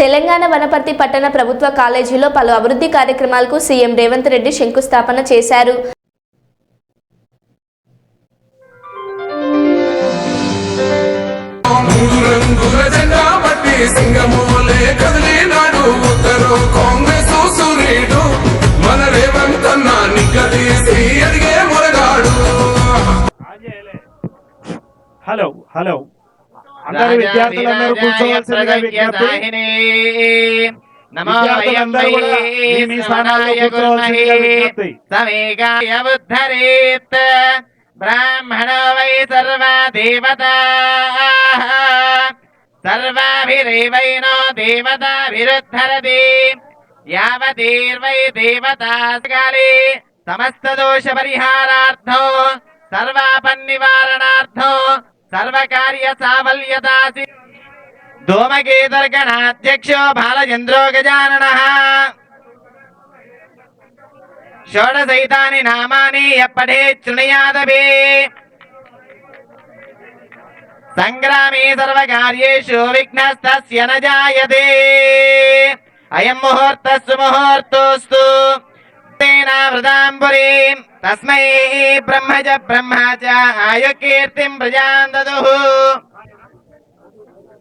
తెలంగాణ వనపర్తి పట్టణ ప్రభుత్వ కాలేజీలో పలు అభివృద్ధి కార్యక్రమాలకు సీఎం రేవంత్ రెడ్డి శంకుస్థాపన చేశారు. Hello hello. అందరూ విద్యార్థులందరూ కూర్చోవలసిందిగా విజ్ఞప్తి. నమో విద్యార్థులందరూ కూడా మీ మీ స్థానాల్లో కూర్చోవలసిందిగా విజ్ఞప్తి. సమేకాయ ఉద్ధరేత్. బ్రాహ్మణో వై సర్వా దేవతా. సర్వాభిరేవైనో దేవతాభిరుద్ధరతి యావతీర్వై దేవతాకాలి సమస్త దోష పరిహారార్థం. సర్వాపన్నివారణార్థం. సర్వకార్య సావల్యతాసి ధూమకేతర్గణాధ్యక్షో బాలచంద్రో గజానన. షోడశైతాని నామాని ఎప్పటే శృణయాదవే సంగ్రామే సర్వకార్యేషు విఘ్నస్తస్య న జాయతే. అయం ముహూర్తస్సు ముహూర్తోస్తు. తేనావృతాంబురీ తస్మై బ్రహ్మ చ బ్రహ్మ చ ఆయుకీర్తిం ప్రజాం దదుః